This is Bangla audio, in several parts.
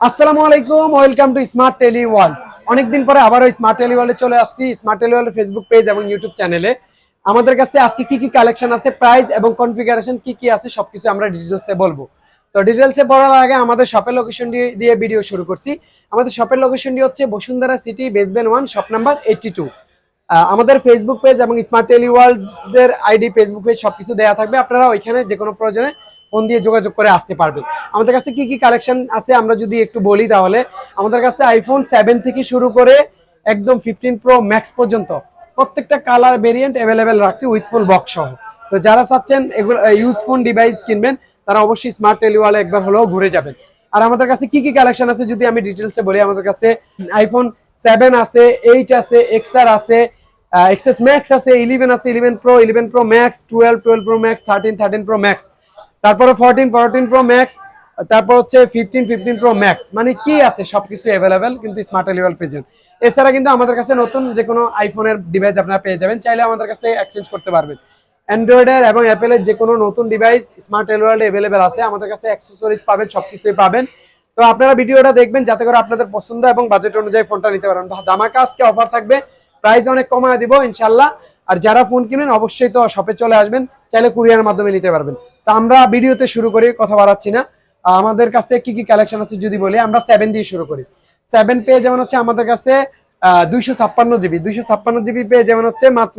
আসসালামু আলাইকুম welcome to smart tele world অনেকদিন পরে আবার ওই স্মার্ট টেলি ওয়ার্ল্ডে চলে আসছি। স্মার্ট টেলি ওয়ার্ল্ডের ফেসবুক পেজ এবং ইউটিউব চ্যানেলে আমাদের কাছে আজকে কি কি কালেকশন আছে প্রাইস এবং কনফিগারেশন কি কি আছে, সবকিছু আমরা ডিটেলসে বলব। তো ডিটেলসে বলার আগে আমাদের শপের লোকেশন দিয়ে ভিডিও শুরু করছি। আমাদের শপের লোকেশনটি হচ্ছে Bashundhara City basement one shop number eighty two আমাদের ফেসবুক পেজ এবং স্মার্ট টেলি ওয়ার্ল্ডের আইডি ফেসবুক পেজ সবকিছু দেওয়া থাকবে। আপনারা ওইখানে যে কোনো প্রয়োজনে ফোন দিয়ে যোগাযোগ করে আসতে পারবেন আমাদের কাছে কি কি কালেকশন আছে আমরা যদি একটু বলি তাহলে? আমাদের কাছে আইফোন সেভেন থেকে শুরু করে একদম ফিফটিন প্রো ম্যাক্স পর্যন্ত প্রত্যেকটা কালার ভেরিয়েন্ট অ্যাভেলেবেল রাখছি উইথ ফুল বক্স সহ। তো যারা চাচ্ছেন এগুলো ইউজফোন ডিভাইস কিনবেন, তারা অবশ্যই স্মার্ট টেলিওয়ালে একবার হলেও ঘুরে যাবেন। আর আমাদের কাছে কি কি কালেকশন আছে যদি আমি ডিটেলসে বলি, আমাদের কাছে আইফোন সেভেন আছে এইট আছে এক্সআর আছে এক্সএস ম্যাক্স আছে ইলেভেন আছে eleven Pro eleven Pro Max twelve twelve Pro Max thirteen thirteen Pro Max তারপরে ফোরটিন ফোরটিন প্রো ম্যাক্স তারপর হচ্ছে ফিফটিন ফিফটিন প্রো ম্যাক্স মানে কি আছে? সবকিছু অ্যাভেলেবেল কিন্তু স্মার্ট লেভেল পেয়ে এছাড়া কিন্তু আমাদের কাছে নতুন যে কোনো আইফোনের ডিভাইস আপনারা পেয়ে যাবেন, চাইলে আমাদের কাছে এক্সচেঞ্জ করতে পারবেন। অ্যান্ড্রয়েডের এবং অ্যাপেলের যে কোনো নতুন ডিভাইস স্মার্ট ওয়ার্ল্ডে অ্যাভেলেবেল আছে, আমাদের কাছে অ্যাক্সেসরিজ পাবেন, সবকিছুই পাবেন। তো আপনারা ভিডিওটা দেখবেন, যাতে করে আপনাদের পছন্দ এবং বাজেট অনুযায়ী ফোনটা নিতে পারেন। দামাকা আজকে অফার থাকবে প্রাইস অনেক কমায় দিব ইনশাল্লাহ আর যারা ফোন কিনেন, অবশ্যই তো শপে চলে আসবেন, চাইলে কুরিয়ার মাধ্যমে নিতে পারবেন। তো আমরা ভিডিওতে শুরু করি কথা বাড়াচ্ছি না। আমাদের কাছে কি কি কালেকশন আছে যদি বলি আমরা সেভেন দিয়ে শুরু করি। সেভেন পেয়ে যেমন হচ্ছে আমাদের কাছে দুইশো ছাপ্পান্ন জিবি দুইশো ছাপ্পান্ন জিবি পেয়ে যেমন হচ্ছে মাত্র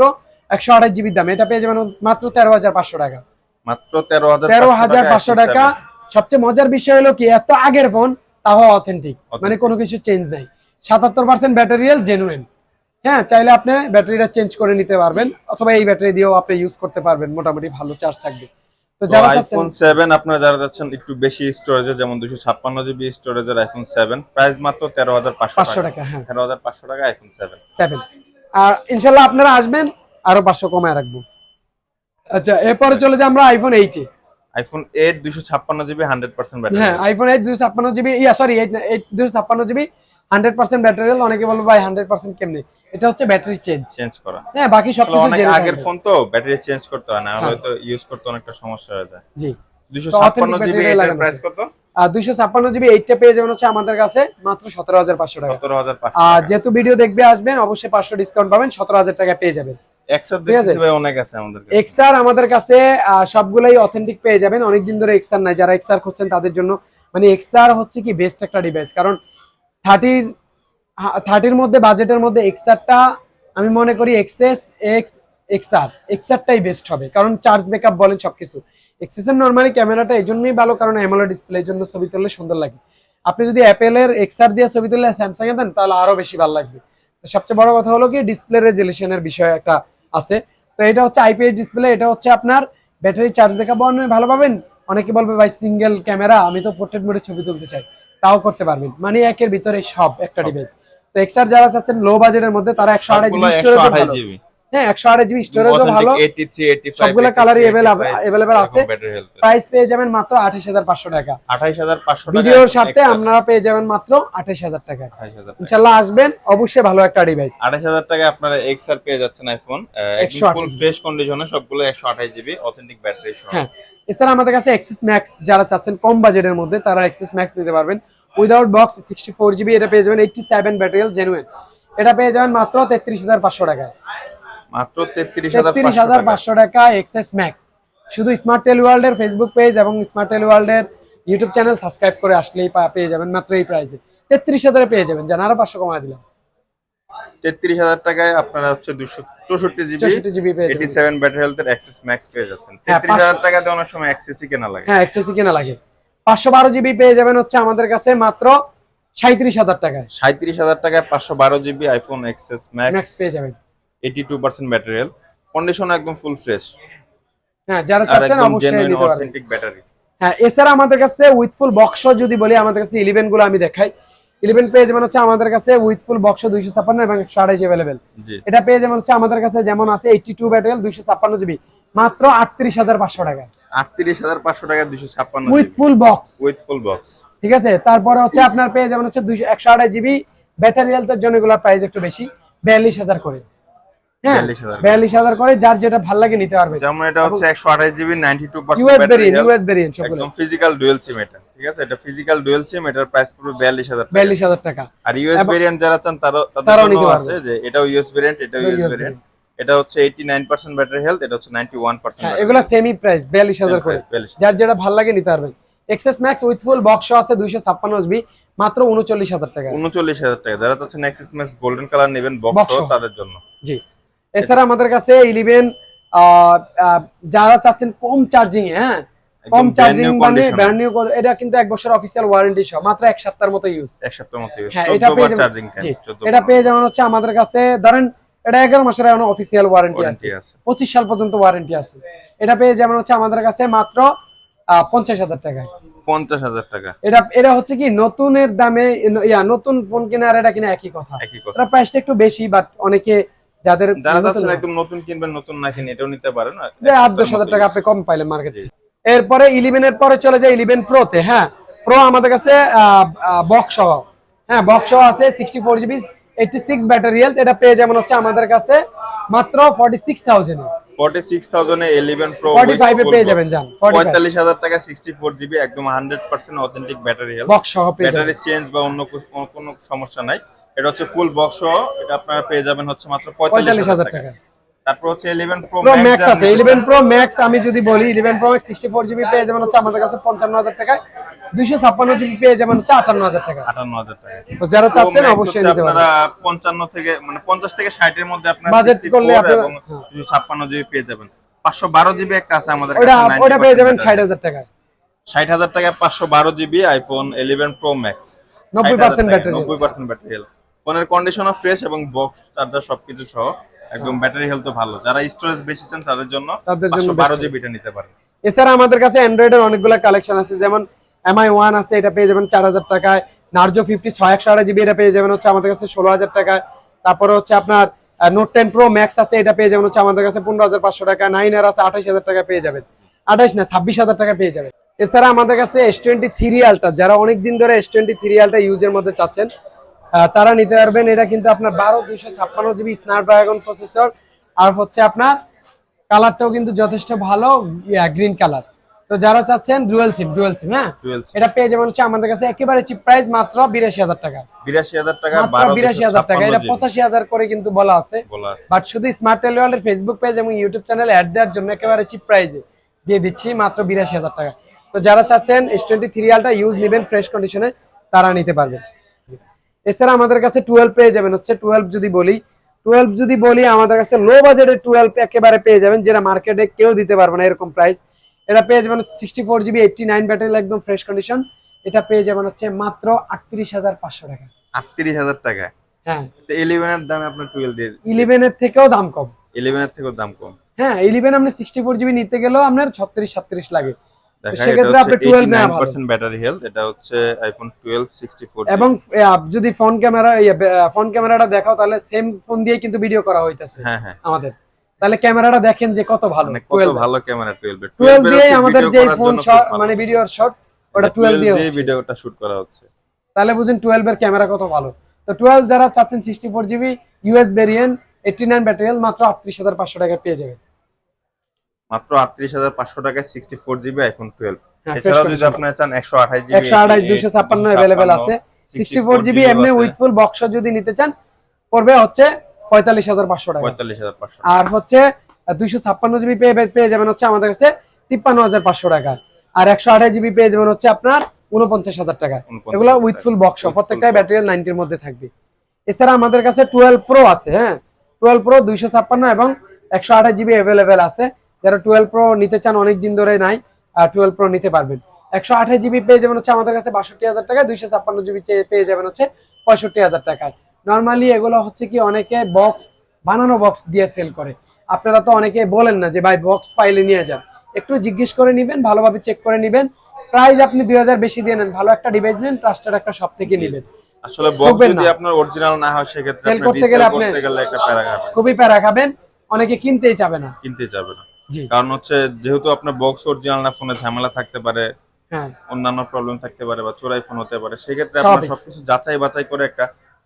একশো আঠাশ জিবির দাম। এটা পেয়ে যাবেন মাত্র তেরো হাজার পাঁচশো টাকা। মাত্র তেরো হাজার তেরো হাজার পাঁচশো টাকা। সবচেয়ে মজার বিষয় হলো কি এত আগের ফোন তাও অথেন্টিক মানে কোনো কিছু চেঞ্জ নাই। সাতাত্তর পার্সেন্ট ব্যাটারিয়াল জেনুইন হ্যাঁ চাইলে আপনি ব্যাটারিটা চেঞ্জ করে নিতে পারবেন অথবা এই ব্যাটারি দিয়েও আপনি ইউজ করতে পারবেন। মোটামুটি ভালো চার্জ থাকবে। আইফোন সেভেন আপনারা যারা যাচ্ছেন একটু বেশি স্টোরেজে যেমন দুশো ছাপ্পান্ন জিবি স্টোরেজের আইফোন প্রাইস মাত্র তেরো হাজার পাঁচশো পাঁচশো টাকা। হ্যাঁ। টাকা আইফোন সেভেন সেভেন আর ইনশাল্লাহ আপনারা আসবেন আরও পাঁচশো কমায় রাখব। আচ্ছা এরপরে চলে যাই আমরা আইফোন এইটে আইফোন এইট দুশো ছাপ্পান্ন জিবি ব্যাটারি হ্যাঁ আইফোন এইট দুশো ছাপ্পান্ন GB yeah sorry eight eight দুশো ছাপ্পান্ন জিবি অনেকে বলবে ভাই কেমনি? এটা হচ্ছে ব্যাটারি চেঞ্জ চেঞ্জ করা। হ্যাঁ বাকি সব কিছু অনেক আগের ফোন তো ব্যাটারি চেঞ্জ করতে হয় না হ্যাঁ। হয়তো ইউজ করতে অনেকটা সমস্যা হয়ে যায়। জি। দুশো তো ছাপ্পান্ন authentic জিবি battery এটার প্রাইস কত? আর দুইশো ছাপ্পান্ন জিবি এইটটা পেয়ে যাবেন হচ্ছে আমাদের কাছে মাত্র সতেরো হাজার পাঁচশো টাকা। সতেরো হাজার পাঁচশো আর যেহেতু ভিডিও দেখবে আসবেন অবশ্যই পাঁচশো ডিসকাউন্ট পাবেন সতেরো হাজার টাকা পেয়ে যাবেন। আছে। দেখতেছি ভাই অনেক আছে আমাদের কাছে। এক্সআর আমাদের কাছে সবগুলাই অথেন্টিক পেয়ে যাবেন। অনেক দিন ধরে এক্সআর নাই। যারা এক্সআর খুঁজছেন তাদের জন্য মানে এক্সআর হচ্ছে কি বেস্ট একটা ডিভাইস কারণ থার্টির থার্টির মধ্যে বাজেটের মধ্যে এক্সআরটা আমি মনে করি এক্সএস এক্স এক্সআর এক্সআরটাই বেস্ট হবে। কারণ চার্জ ব্যাকআপ বলেন সবকিছু। এক্সএসের নর্মালি ক্যামেরাটা এই জন্যই ভালো কারণ অ্যামোলেড ডিসপ্লে জন্য ছবি তুললে সুন্দর লাগে। আপনি যদি অ্যাপেলের এক্সআর দিয়ে ছবি তুললে স্যামসাং এ দেন তাহলে আরও বেশি ভালো লাগবে। তো সবচেয়ে বড় কথা হলো কি ডিসপ্লে রেজুলেশনের বিষয় একটা আছে। তো এটা হচ্ছে আইপিএস ডিসপ্লে এটা হচ্ছে আপনার ব্যাটারি চার্জ ব্যাকআপ ভালো পাবেন। অনেকে বলবে ভাই সিঙ্গেল ক্যামেরা আমি তো পোর্ট্রেট মোডে ছবি তুলতে চাই। তাও করতে পারবেন। মানে একের ভিতরে সব একটা সব। ডিভাইস তো এক্সআর যারা চাচ্ছেন লো বাজেটের মধ্যে তারা একশো আড়াই জিবি একশো আঠাশ জিবি হ্যাঁ একশো আড়াই জিবি স্টোরেজও ভালো। সবগুলো কালারই অ্যাভেলেবেল আছে। প্রাইস পেয়ে যাবেন মাত্র আঠাশ হাজার পাঁচশো টাকা। আঠাইশ হাজার পাঁচশো ভিডিওর সাথে আপনারা পেয়ে যাবেন মাত্র আঠাশ হাজার টাকা। ইনশাল্লাহ আসবেন অবশ্যই ভালো একটা ডিভাইস আঠাশ হাজার টাকায় আপনারা এক্সআর পেয়ে যাচ্ছেন আইফোন একদম 128 ফুল ফ্রেশ কন্ডিশনে সবগুলো একশো আঠাশ জিবি অথেন্টিক ব্যাটারি সহ। হ্যাঁ। এছাড়া আমাদের কাছে এক্সেস ম্যাক্স যারা চাচ্ছেন কম বাজেটের মধ্যে তারা এক্সেস ম্যাক্স নিতে পারবেন। Without box sixty four GB এটা পেয়ে যাবেন এইটটি সেভেন ব্যাটারিয়াল জেনুইন এটা পেয়ে যাবেন মাত্র তেত্রিশ হাজার পাঁচশো টাকায়। মাত্র তেত্রিশ হাজার পাঁচশো টাকা। এক্সেস ম্যাক্স শুধু স্মার্ট টেল ওয়ার্ল্ডের ফেসবুক পেজ এবং স্মার্ট টেল ওয়ার্ল্ডের ইউটিউব চ্যানেল সাবস্ক্রাইব করে আসলেই পেয়ে যাবেন মাত্র এই প্রাইসে তেত্রিশ হাজারে পেয়ে যাবেন। জান আরও পাঁচশো কমায় দিলাম। তেত্রিশ হাজার টাকায় আপনারা হচ্ছে দুশো চৌষট্টি GB GB eighty seven battery হেলথের অ্যাক্সেস ম্যাক্স পেয়ে যাচ্ছেন। হ্যাঁ, তেত্রিশ হাজার টাকাতে অনেক সময় অ্যাক্সেসই কেনা লাগে। হ্যাঁ এক্সেসই কেনা লাগে। পাঁচশো বারো জিবি পেয়ে যাবেন হচ্ছে আমাদের কাছে মাত্র সাঁত্রিশ হাজার টাকায়। সাঁত্রিশ হাজার টাকায় পাঁচশো বারো জিবি আইফোন এক্সেস ম্যাক্স পেয়ে যাবেন। Eighty two percent battery health condition একদম ফুল ফ্রেশ হ্যাঁ যারা চাচ্ছেন অবশ্যই নিতে পারবেন। ব্যাটারি হ্যাঁ এছাড়া আমাদের কাছে বক্স যদি বলি আমাদের কাছে ইলেভেনগুলো আমি দেখাই। ইলেভেন পেয়ে যেমন হচ্ছে আমাদের কাছে বক্স দুইশো ছাপ্পান্ন এবং একশো আড়াইশ অ্যাভেলেবেল এটা পেয়ে হচ্ছে আমাদের কাছে যেমন আছে টু ব্যাটারিয়াল দুইশো ছাপ্পান্ন জিবি মাত্র আটত্রিশ হাজার পাঁচশো টাকা আটত্রিশ হাজার পাঁচশো টাকা দুশো ছাপ্পান্ন with full box with full box ঠিক আছে? তারপরে হচ্ছে আপনার পেয়ে যেমন হচ্ছে দুইশো একশো আড়াই জিবি ব্যাটারি হেলথের জন্য প্রাইস একটু বেশি। বিয়াল্লিশ হাজার করে। হ্যাঁ? করে। যার যেটা ভালো লাগে নিতে পারবে। যেমন এটা হচ্ছে একশো আঠাশ GB ninety two US variant সবগুলো। একদম ফিজিক্যাল ডুয়েল সিম এটা। ঠিক আছে? এটা ফিজিক্যাল ডুয়েল সিম এটার প্রাইস পুরো বিয়াল্লিশ হাজার টাকা। আর ইউএস ভেরিয়েন্ট যারা চান তারও তাদের তারাও জন্য নিতে পারবে। আছে যে এটাও ইউএস ভেরিয়েন্ট এটাও ইউএস ভেরিয়েন্ট এটা হচ্ছে eighty nine percent battery health এটা হচ্ছে নাইনটি ওয়ান পার্সেন্ট হ্যাঁ এগুলো সেমি প্রাইস বিয়াল্লিশ হাজার করে। যার যেটা ভালো লাগে নিতে পারবেন। XS max with full box আছে দুইশো ছাপ্পান্ন জিবি মাত্র উনচল্লিশ হাজার টাকা। উনচল্লিশ হাজার টাকা। যারা চাচ্ছেন এক্সিস ম্যাক্স গোল্ডেন কালার নেবেন বক্স। তাদের জন্য। জি। এছাড়া আমাদের কাছে ইলেভেন যারা চাচ্ছেন কম চার্জিং হ্যাঁ? কম চার্জিং মানে ব্র্যান্ড নিউ এটা কিন্তু এক বছর অফিসিয়াল ওয়ারেন্টি সহ মাত্র এক সপ্তাহের মতো ইউজ এক সপ্তাহের মতো এটা পেয়ে বার চার্জিং চোদ্দ এটা পেয়ে যেমন হচ্ছে আমাদের কাছে ধরেন এটা এগারো মাসের এখন অফিসিয়াল ওয়ারেন্টি আছে। পঁচিশ সাল পর্যন্ত ওয়ারেন্টি আছে। এটা পেয়ে যেমন হচ্ছে আমাদের কাছে মাত্র পঞ্চাশ হাজার টাকায়। পঞ্চাশ হাজার টাকা। এটা এটা হচ্ছে কি নতুনের দামে ইয়া নতুন ফোন কিনা এটা কিনা একই কথা। এটা প্রাইসটা একটু বেশি বাট অনেকে যাদের যারা নতুন চাচ্ছেন একদম নতুন কিনবেন নতুন না কিনে এটাও নিতে পারেন। আর যে এক আট দশ হাজার টাকা use। আপনি কম পাইলেন মার্কেটে এরপরে ইলেভেন এর পরে চলে যায় ইলেভেন প্রোতে হ্যাঁ। প্রো আমাদের কাছে বক্স সহ। হ্যাঁ বক্স সহ আছে sixty four GB eighty six battery health এটা পেয়ে যেমন হচ্ছে আমাদের কাছে মাত্র ফর্টি সিক্স থাউজেন্ড 46,000 এ 11 Pro 45 এ পেয়ে যাবেন, 45 45,000 টাকা 64 জিবি একদম 100% অথেন্টিক ব্যাটারি হেলথ বক্স সহ পেয়ে ব্যাটারি চেঞ্জ বা অন্য কোনো- সমস্যা নাই। এটা হচ্ছে ফুল বক্স সহ এটা আপনারা পেয়ে যাবেন হচ্ছে মাত্র পঁয়তাল্লিশ 45,000 হাজার টাকা। টাকা। তারপর হচ্ছে 11 প্রো ম্যাক্স আছে নিতে ইলেভেন প্রো ম্যাক্স আমি যদি বলি eleven pro max sixty four GB পেয়ে যাবেন হচ্ছে আমাদের কাছে পঞ্চান্ন হাজার টাকায়। দুইশো ছাপ্পান্ন জিবি পেয়ে যাবেন হচ্ছে আটান্ন হাজার টাকা। 58,000 টাকা। তো যারা চাচ্ছেন অবশ্যই নিতে পারেন আপনারা 55 থেকে মানে 50 থেকে 60 এর মধ্যে আপনারা 64 করলে আপনারা- এবং হ্যাঁ। 256 জিবি পেয়ে যাবেন। 512 জিবি একটা আছে আমাদের কাছে ওটা পেয়ে যাবেন 90% ষাট হাজার টাকায়। ষাট হাজার টাকায় পাঁচশো বারো GB iPhone eleven pro max নব্বই পার্সেন্ট ব্যাটারি নব্বই পার্সেন্ট ব্যাটারি হেলথ ফোনের কন্ডিশনও ফ্রেশ এবং বক্স চার্জার সবকিছু সহ। একদম ব্যাটারি হেলথ ভালো। যারা স্টোরেজ বেশি চান তাদের জন্য তাদের জন্য পাঁচশো বারো best। জিবিটা নিতে পারেন। এছাড়া আমাদের কাছে অ্যান্ড্রয়েডের অনেকগুলো কালেকশন আছে যেমন এমআই ওয়ান আছে এটা পেয়ে যাবেন চার হাজার টাকায়। নার্জো ফিফটি ছয় একশো আড়াই জিবি এটা পেয়ে যাবেন হচ্ছে আমাদের কাছে ষোলো হাজার টাকায়। তারপরে হচ্ছে আপনার নোট টেন প্রো ম্যাক্স আছে এটা পেয়ে যাবেন হচ্ছে আমাদের কাছে পনেরো হাজার পাঁচশো টাকা নাইন আর আছে আঠাশ হাজার টাকা পেয়ে যাবেন। আঠাশ না ছাব্বিশ হাজার টাকা পেয়ে যাবেন। এছাড়া আমাদের কাছে এস টোয়েন্টি থ্রি আলটা যারা অনেক দিন ধরে এস টোয়েন্টি থ্রি আলটা ইউজের মধ্যে চাচ্ছেন তারা নিতে পারবেন। এটা কিন্তু আপনার বারো দুইশো ছাপ্পান্ন জিবি স্ন্যাপড্রাগন প্রসেসর। আর হচ্ছে আপনার কালারটাও কিন্তু যথেষ্ট ভালো গ্রিন কালার। তো যারা চাচ্ছেন ডুয়েল সিম ডুয়েল সিম হ্যাঁ? এটা পেয়ে যাবেন হচ্ছে আমাদের কাছে একেবারে চিপ প্রাইস মাত্র বিরাশি হাজার টাকা। বিরাশি হাজার টাকা বিরাশি হাজার টাকা। এটা পঁচাশি হাজার করে কিন্তু বলা আছে। বলা আছে। বাট শুধু স্মার্ট টেলিওয়ালের ফেসবুক পেজ এবং ইউটিউব চ্যানেল অ্যাড দেওয়ার জন্য একেবারে চিপ প্রাইসে দিয়ে দিচ্ছি মাত্র বিরাশি হাজার টাকা। তো যারা চাচ্ছেন S twenty three ultra use নেবেন ফ্রেশ কন্ডিশনে তারা নিতে পারবেন। এছাড়া আমাদের কাছে টুয়েলভ পেয়ে যাবেন। হচ্ছে টুয়েলভ যদি বলি টুয়েলভ যদি বলি আমাদের কাছে লো বাজেটের টুয়েলভ একেবারে পেয়ে যাবেন যেটা মার্কেটে কেউ দিতে পারবে না এরকম প্রাইস এটা পেয়ে যাবেন sixty four GB eighty nine battery একদম ফ্রেশ কন্ডিশন এটা পেয়ে যাবেন হচ্ছে মাত্র আটত্রিশ হাজার পাঁচশো টাকা। আটত্রিশ হাজার টাকা? হ্যাঁ। তো ইলেভেনের দামে আপনার টুয়েলভ দিয়ে ইলেভেনের থেকেও দাম কম। ইলেভেনের থেকেও দাম কম। হ্যাঁ ইলেভেন আপনি সিক্সটি ফোর জিবি নিতে গেলেও আপনার ছত্রিশ সাতত্রিশ লাগে। সেক্ষেত্রে আপনি হচ্ছে 12 নেওয়া ভালো। 89% ব্যাটারি হেলথ এটা হচ্ছে আইফোন টুয়েলভ সিক্সটি ফোর এবং যদি ফোন ক্যামেরা ফোন ক্যামেরাটা দেখাও তাহলে সেম ফোন দিয়ে কিন্তু ভিডিও করা হইতেছে হ্যাঁ হ্যাঁ। আমাদের। তাহলে ক্যামেরাটা দেখেন যে কত ভালো মানে কত ভালো ক্যামেরা টুয়েলভ টুয়েলভ দিয়ে আমাদের যে ফোন মানে ভিডিওর শট ওটা টুয়েলভ দিয়ে দিয়ে ভিডিওটা শুট করা হচ্ছে। তাহলে বুঝেন টুয়েলভ এর ক্যামেরা কত ভালো। তো যারা চাচ্ছেন sixty four GB US variant eighty nine battery মাত্র আটত্রিশ হাজার পাঁচশো টাকা পেয়ে যাবে মাত্র আটত্রিশ হাজার পাঁচশো টাকায় sixty four GB iPhone twelve এছাড়াও যদি। আপনার চান একশো আঠাশ জিবি একশো আঠাশ দুইশো ছাপ্পান্ন অ্যাভেলেবেল আছে। সিক্সটি ফোর জিবি এমনি উইথফুল বক্স যদি নিতে চান পড়বে হচ্ছে পঁয়তাল্লিশ হাজার পাঁচশো টাকা। পঁয়তাল্লিশ হাজার পাঁচশো আর হচ্ছে দুইশো ছাপ্পান্ন জিবি পেয়ে পেয়ে যাবেন হচ্ছে আমাদের কাছে তিপ্পান্ন হাজার পাঁচশো টাকা। আর একশো আঠাশ জিবি পেয়ে যাবেন হচ্ছে আপনার উনপঞ্চাশ হাজার টাকা। এগুলো উইথফুল বক্স প্রত্যেকটাই ব্যাটারি নাইনটির মধ্যে থাকবে। এছাড়া আমাদের কাছে টুয়েলভ প্রো আছে হ্যাঁ? টুয়েলভ প্রো দুইশো ছাপ্পান্ন এবং একশো আঠাশ জিবি অ্যাভেলেবেল আছে। যারা টুয়েলভ প্রো নিতে চান অনেক দিন ধরে নাই টুয়েলভ প্রো নিতে পারবেন। একশো আঠাশ জিবি পেয়ে যাবেন হচ্ছে আমাদের কাছে বাষট্টি হাজার টাকা দুইশো ছাপ্পান্ন জিবি পেয়ে যাবেন হচ্ছে পঁয়ষট্টি হাজার টাকায়। নর্মালি এগুলো হচ্ছে কি অনেকে বক্স বানানো বক্স দিয়ে সেল করে। আপনারা তো অনেকে বলেন না যে ভাই বক্স পাইলে নিয়ে যান। একটু জিজ্ঞেস করে নিবেন ভালোভাবে চেক করে নিবেন। প্রাইস আপনি দুই হাজার বেশি দিয়ে নেন ভালো একটা ডিভাইস নেন ট্রাস্টেড একটা সব থেকে নিবেন। আসলে বক্স যদি আপনার অরিজিনাল না হয় সেক্ষেত্রে আপনি করতে গেলে আপনি- একটা প্যারা খাবেন। খুবই প্যারা খাবেন অনেকে কিনতেই চাবে না। কিনতে যাবে না। কারণ হচ্ছে যেহেতু আপনার বক্স অরিজিনাল না ফোনে ঝামেলা থাকতে পারে হ্যাঁ। অন্যান্য প্রবলেম থাকতে পারে বা চোরাই ফোন হতে পারে সেক্ষেত্রে আপনার সবকিছু যাচাই বাছাই করে একটা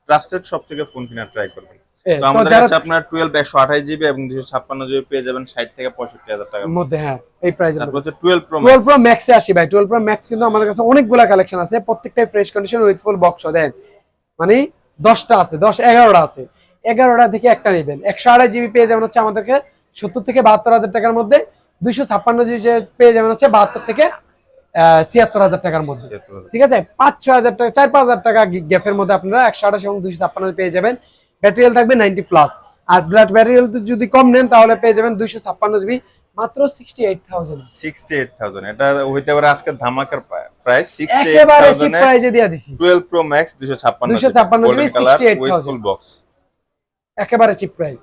ট্রাস্টেড শপ থেকে ফোন কেনার ট্রাই করবেন। তো আমাদের কাছে আপনার টুয়েলভ একশো আঠাশ জিবি এবং দুশো ছাপ্পান্ন জিবি পেয়ে যাবেন ষাট থেকে পঁয়ষট্টি হাজার টাকা মধ্যে। হ্যাঁ এই তারপর হচ্ছে টুয়েলভ প্রো টুয়েলভ প্রো ম্যাক্সে আসি ভাই টুয়েলভ প্রো ম্যাক্স কিন্তু আমাদের কাছে অনেকগুলা কালেকশন আছে প্রত্যেকটাই fresh condition with full box then. মানে দশটা আছে দশ এগারোটা আছে। এগারোটা থেকে একটা নেবেন। একশো আড়াই জিবি পেয়ে যাবেন হচ্ছে আমাদেরকে সত্তর থেকে বাহাত্তর হাজার টাকার মধ্যে দুইশো ছাপ্পান্ন জিবি পেয়ে যাবেন হচ্ছে বাহাত্তর থেকে ছিয়াত্তর হাজার টাকার মধ্যে। ঠিক আছে? পাঁচ ছ হাজার টাকা চার পাঁচ হাজার টাকা গ্যাপের মধ্যে আপনারা একশো আঠাশ এবং দুইশো ছাপ্পান্ন পেয়ে যাবেন। ব্যাটারিয়াল থাকবে নাইনটি প্লাস আর ব্লাড ব্যাটারিয়াল যদি কম নেন তাহলে পেয়ে যাবেন দুইশো ছাপ্পান্ন জিবি মাত্র sixty eight thousand sixty eight thousand এটা হইতে পারে আজকে ধামাকার প্রাইস একেবারে চিপ প্রাইজে দিয়ে দিছি। টুয়েলভ প্রো ম্যাক্স দুশো ছাপ্পান্ন 256 জিবি, 68,000 বক্স একেবারে চিপ প্রাইস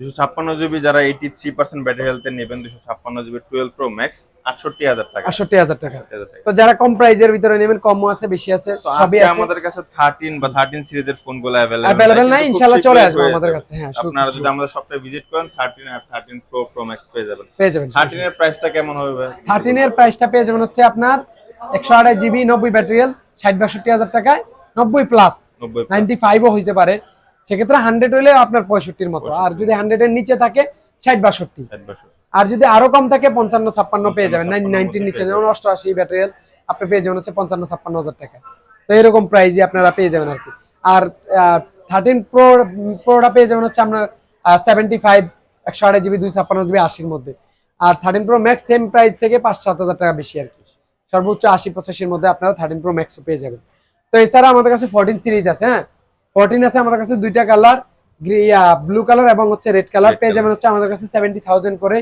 দুশো ছাপ্পান্ন জিবি যারা এইটি থ্রি পার্সেন্ট ব্যাটারি হেলথে নেবেন দুশো ছাপ্পান্ন জিবি টুয়েলভ প্রো ম্যাক্স আটষট্টি হাজার টাকা। আটষট্টি হাজার টাকা। তো যারা কম প্রাইজের ভিতরে নেবেন কমও আছে বেশি আছে সবই আমাদের কাছে থার্টিন বা থার্টিন সিরিজের ফোনগুলো অ্যাভেলেবেল নাই ইনশাআল্লাহ চলে আসবে আমাদের কাছে হ্যাঁ আপনারা যদি আমাদের শপে ভিজিট করেন থার্টিন আর থার্টিন প্রো প্রো ম্যাক্স পেয়ে যাবেন। পেয়ে যাবেন থার্টিন এর প্রাইসটা কেমন হবে ভাই? থার্টিন এর প্রাইসটা পেয়ে যাবেন হচ্ছে আপনার একশো আড়াই জিবি নব্বই ব্যাটারিয়াল ষাট বাষট্টি হাজার টাকায় নব্বই প্লাস নাইনটি ফাইভও হইতে পারে। সেক্ষেত্রে হান্ড্রেড হলে আপনার পঁয়ষট্টির মতো। আর যদি হান্ড্রেড এর নিচে থাকে ষাট বাষট্টি। আর যদি আরও কম থাকে পঞ্চান্ন ছাপ্পান্ন পেয়ে যাবেন। নাইনটির নিচে যেমন অষ্টআশি ব্যাটারিয়াল আপনি পেয়ে যাবেন হচ্ছে পঞ্চান্ন ছাপ্পান্ন হাজার টাকা। তো এরকম প্রাইজই আপনারা পেয়ে যাবেন আর কি। আর থার্টিন প্রো প্রোটা পেয়ে যাবেন হচ্ছে আপনার সেভেন্টি ফাইভ একশো আড়াই জিবি দুই ছাপ্পান্ন জিবি আশির মধ্যে। আর thirteen pro max same price থেকে পাঁচ সাত হাজার টাকা বেশি আর কি। সর্বোচ্চ আশি পঁচাশির মধ্যে আপনারা থার্টিন প্রো ম্যাক্সও পেয়ে যাবেন। তো এছাড়া আমাদের কাছে ফোরটিন সিরিজ আছে হ্যাঁ? ফোরটিন আছে আমাদের কাছে দুইটা কালার ব্লু কালার এবং হচ্ছে রেড কালার পেয়ে যাবেন হচ্ছে আমাদের কাছে সেভেন্টি থাউজেন্ড করে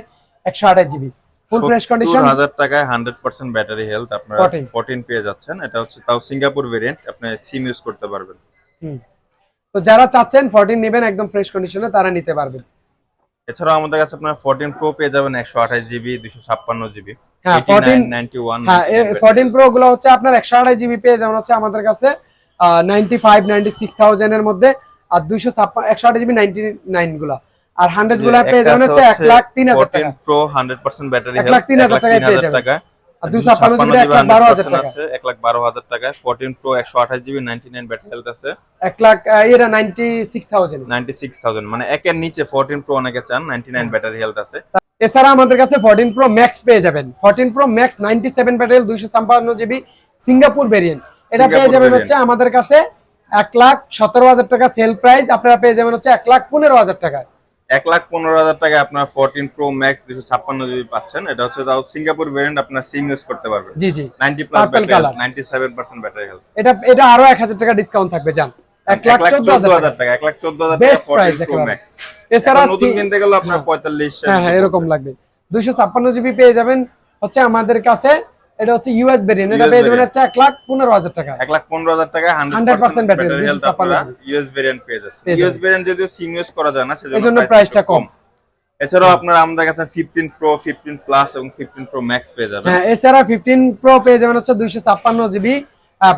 একশো আঠাশ জিবি ফুল ফ্রেশ কন্ডিশন টাকায় হান্ড্রেড পার্সেন্ট ব্যাটারি হেলথ আপনারা 14 পেয়ে যাচ্ছেন। এটা হচ্ছে তাও সিঙ্গাপুর ভেরিয়েন্ট আপনি সিম ইউজ করতে পারবেন। তো যারা চাচ্ছেন ফোরটিন নেবেন একদম ফ্রেশ কন্ডিশনে তারা নিতে পারবেন। এছাড়াও আমাদের কাছে আপনার ফোরটিন প্রো পেয়ে যাবেন একশো আঠাশ জিবি দুশো ছাপ্পান্ন জিবি হ্যাঁ ফোরটিন নাইনটি ওয়ান হ্যাঁ ফোরটিন প্রো গুলো হচ্ছে আপনার একশো আড়াই জিবি পেয়ে যেমন হচ্ছে আমাদের কাছে। Ninety five ninety six thousand এর মধ্যে আর দুইশো ছাপ্পান্ন একশো আঠাশ জিবি নাইনটি নাইনগুলা। আর হান্ড্রেডগুলা পেয়ে যাবেন হচ্ছে এক লাখ তিন হাজার টাকা। প্রো হান্ড্রেড পার্সেন্ট ব্যাটারি এক লাখ তিন হাজার টাকায় পেয়ে যাবেন। আর দুইশো ছাপ্পান্ন জিবি এক লাখ বারো হাজার টাকা। আছে এক লাখ বারো হাজার টাকা ফোরটিন প্রো একশো আঠাশ GB ninety nine battery health আছে। এক লাখ এরা ninety six thousand ninety six thousand মানে একের নিচে ফোরটিন প্রো অনেকে চান নাইনটি নাইন ব্যাটারি হেলথ আছে। এছাড়া আমাদের কাছে ফোরটিন প্রো ম্যাক্স পেয়ে যাবেন। Fourteen pro max ninety seven battery দুইশো ছাপ্পান্ন জিবি সিঙ্গাপুর ভেরিয়েন্ট এটা পেয়ে যাবেন হচ্ছে আমাদের কাছে এক লাখ সতেরো হাজার টাকা সেল প্রাইস। আপনারা পেয়ে যাবেন হচ্ছে এক লাখ পনেরো হাজার টাকা। এক লাখ পনেরো হাজার টাকায় আপনার ফোরটিন প্রো ম্যাক্স দুশো ছাপ্পান্ন জিবি পাচ্ছেন। এটা হচ্ছে তাও সিঙ্গাপুর ভেরিয়েন্ট আপনার সিম ইউজ করতে পারবেন। জি জি। Ninety plus battery ninety seven percent battery health এটা এটা আরও এক হাজার টাকা ডিসকাউন্ট থাকবে জান। এক লাখ চোদ্দ হাজার টাকা এক লাখ চোদ্দ হাজার টাকা ফোরটিন প্রো ম্যাক্স এছাড়া নতুন কিনতে গেলে আপনার হ্যাঁ। পঁয়তাল্লিশ হ্যাঁ হ্যাঁ এরকম লাগবে। দুইশো ছাপ্পান্ন জিবি পেয়ে যাবেন হচ্ছে আমাদের কাছে এটা হচ্ছে ইউএস ভেরিয়েন্ট এটা পেয়ে যাবেন। হচ্ছে এক লাখ পনেরো হাজার টাকা। এক লাখ পনেরো হাজার টাকা হান্ড্রেড পার্সেন্ট ব্যাটারি হেলথ আপনারা ইউএস ভেরিয়েন্ট পেয়ে ইউএস ভেরিয়েন্ট যদিও সিম ইউজ করা যায় না সেজন্য প্রাইসটা কম। এছাড়াও আপনারা আমাদের কাছে ফিফটিন প্রো ফিফটিন প্লাস এবং ফিফটিন প্রো ম্যাক্স পেয়ে যাবেন। হ্যাঁ এছাড়া ফিফটিন প্রো পেয়ে যাবেন হচ্ছে দুইশো ছাপ্পান্ন GB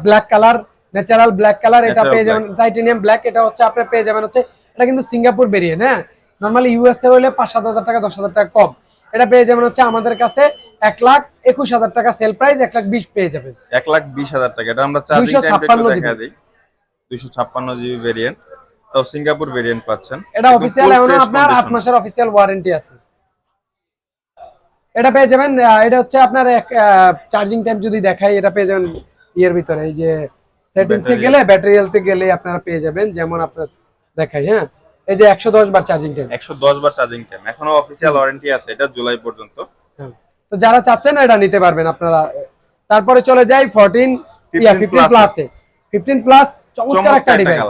black colour natural black colour এটা পেয়ে যাবেন টাইটেনিয়াম ব্ল্যাক এটা হচ্ছে আপনি পেয়ে যাবেন হচ্ছে এটা কিন্তু সিঙ্গাপুর ভেরিয়েন্ট হ্যাঁ? নর্মালি ইউএসএ হলে পাঁচ সাত হাজার টাকা দশ হাজার টাকা কম। এটা পেয়ে যাবেন হচ্ছে আমাদের কাছে এক লাখ একুশ হাজার টাকা সেল প্রাইস এক লাখ বিশ পেয়ে যাবেন। এক লাখ বিশ হাজার টাকা। এটা আমরা চার্জিং টাইম 256 দেখা দিই। দুইশো ছাপ্পান্ন জিবি ভেরিয়েন্ট তাও সিঙ্গাপুর ভেরিয়েন্ট পাচ্ছেন। এটা অফিসিয়াল এমন আপনার আট মাসের অফিসিয়াল ওয়ারেন্টি আছে। এটা পেয়ে যাবেন এটা হচ্ছে আপনার চার্জিং টাইম যদি দেখাই এটা পেয়ে যাবেন ইয়ের ভিতরে এই যে সেটিংসে গেলে ব্যাটারি হেলথে গেলে আপনারা পেয়ে যাবেন যেমন আপনার দেখাই হ্যাঁ? এই যে একশো দশ বার চার্জিং টাইম একশো দশ বার চার্জিং টাইম এখনও অফিসিয়াল ওয়ারেন্টি আছে এটা জুলাই পর্যন্ত। তো যারা চাচ্ছেন এটা নিতে পারবেন আপনারা। তারপরে চলে যাই ফোরটিন 15 ফিফটিন plus এ। প্লাসে ফিফটিন প্লাস চমৎকার একটা ডিভাইস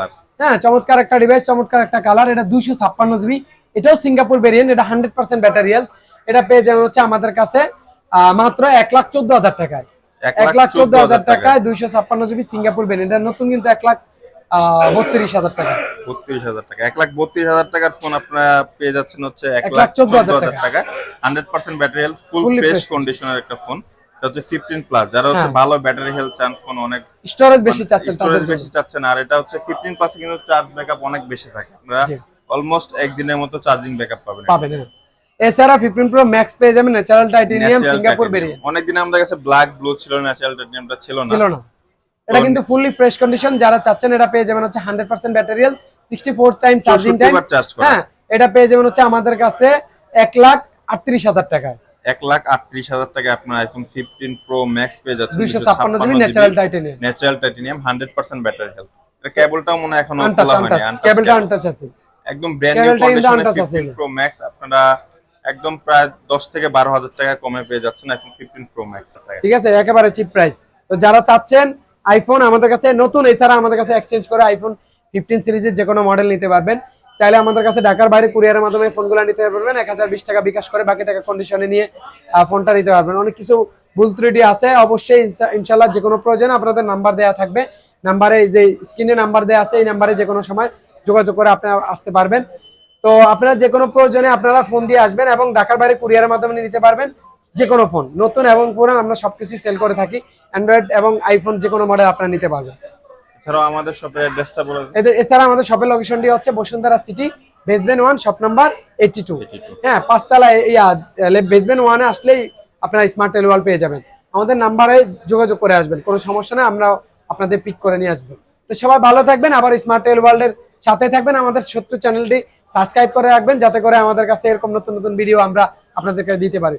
হ্যাঁ চমৎকার একটা ডিভাইস চমৎকার একটা কালার এটা দুইশো ছাপ্পান্ন জিবি এটাও সিঙ্গাপুর ভেরিয়েন্ট এটা হান্ড্রেড পার্সেন্ট ব্যাটারি হেলথ এটা পেয়ে যাবেন হচ্ছে আমাদের কাছে মাত্র এক লাখ চোদ্দ হাজার টাকায়। এক লাখ চোদ্দ হাজার টাকায়। দুইশো ছাপ্পান্ন জিবি সিঙ্গাপুর ভেরিয়েন্ট এটা নতুন কিন্তু এক লাখ আহ, বত্রিশ হাজার টাকা। বত্রিশ হাজার টাকা। এক লাখ বত্রিশ হাজার টাকার ফোন আপনারা পেয়ে যাচ্ছেন হচ্ছে এক লাখ চোদ্দ হাজার টাকা। Hundred percent battery health full fresh কন্ডিশনের একটা ফোন এটা হচ্ছে ফিফটিন প্লাস যারা হচ্ছে হ্যাঁ। ভালো ব্যাটারি হেলথ চান ফোন অনেক স্টোরেজ বেশি চাচ্ছেন স্টোরেজ বেশি চাচ্ছেন। আর এটা হচ্ছে ফিফটিন প্লাসে কিন্তু চার্জ ব্যাকআপ অনেক বেশি থাকে। আপনারা অলমোস্ট একদিনের মতো চার্জিং ব্যাকআপ পাবেন পাবেন হ্যাঁ। এছাড়া ফিফটিন প্রো ম্যাক্স পেয়ে যাবেন ন্যাচারাল টাইটেনিয়াম সিঙ্গাপুর। ভেরিয়েন্ট অনেকদিন আমাদের কাছে ব্ল্যাক ব্লু ছিল ন্যাচারাল টাইটেনিয়ামটা ছিল না। ছিল না। এটা কিন্তু ফুললি ফ্রেশ কন্ডিশন যারা চাচ্ছেন এটা পেয়ে যাবেন হচ্ছে hundred percent ব্যাটারিয়াল sixty four time charging time হ্যাঁ এটা পেয়ে যাবেন হচ্ছে আমাদের কাছে এক লাখ আটত্রিশ হাজার টাকায়। এক লাখ আটত্রিশ হাজার টাকা আপনার আইফোন ফিফটিন প্রো ম্যাক্স পেয়ে GB natural titanium natural titanium hundred percent battery health কেবলটাও মনে হয় এখনও খোলা হয়নি কেবলটা আনটাচ আছে। একদম ব্র্যান্ড নিউ কন্ডিশনে ফিফটিন প্রো ম্যাক্স আপনারা একদম প্রায় দশ থেকে বারো হাজার টাকা কমে পেয়ে যাচ্ছেন আইফোন ফিফটিন প্রো ম্যাক্স ঠিক আছে একেবারে চিপ প্রাইস তো যারা চাচ্ছেন আইফোন আমাদের কাছে নতুন, এছাড়া আমাদের কাছে এক্সচেঞ্জ করে আইফোন ফিফটিন সিরিজের যে কোনো মডেল নিতে পারবেন। চাইলে আমাদের কাছে ঢাকার বাইরে কুরিয়ারের মাধ্যমে ফোনগুলো নিতে পারবেন। এক হাজার বিশ টাকা বিকাশ করে বাকি টাকা কন্ডিশনে নিয়ে ফোনটা নিতে পারবেন। অনেক কিছু ভুল ত্রুটি আছে। অবশ্যই ইনশাল্লাহ যে কোনো প্রয়োজনে আপনাদের নাম্বার দেওয়া থাকবে। নাম্বারে যে স্ক্রিনে নাম্বার দেওয়া আছে, এই নাম্বারে যে কোনো সময় যোগাযোগ করে আপনারা আসতে পারবেন। তো আপনারা যে কোনো প্রয়োজনে আপনারা ফোন দিয়ে আসবেন এবং ঢাকার বাইরে কুরিয়ারের মাধ্যমে নিতে পারবেন। যে কোনো ফোন নতুন এবং পুরান আমরা সবকিছু সেল করে থাকি অ্যান্ড্রয়েড এবং আইফোন যে কোনো মডেল আপনারা নিতে পারবেন। এছাড়াও আমাদের শপের অ্যাড্রেসটা বলে এছাড়া আমাদের শপের লোকেশনটি হচ্ছে Bashundhara City one shop number eighty two 82 হ্যাঁ পাঁচতলা ইয়া ওয়ানে আসলেই আপনারা স্মার্ট টেলিওয়াল পেয়ে যাবেন। আমাদের নাম্বারে যোগাযোগ করে আসবেন কোনো সমস্যা নেই আমরা আপনাদের পিক করে নিয়ে আসব। তো সবাই ভালো থাকবেন আবার স্মার্ট টেল ওয়ার্ল্ডের সাথে থাকবেন আমাদের ছোট্ট চ্যানেলটি সাবস্ক্রাইব করে রাখবেন যাতে করে আমাদের কাছে এরকম নতুন নতুন ভিডিও আমরা আপনাদেরকে দিতে পারি।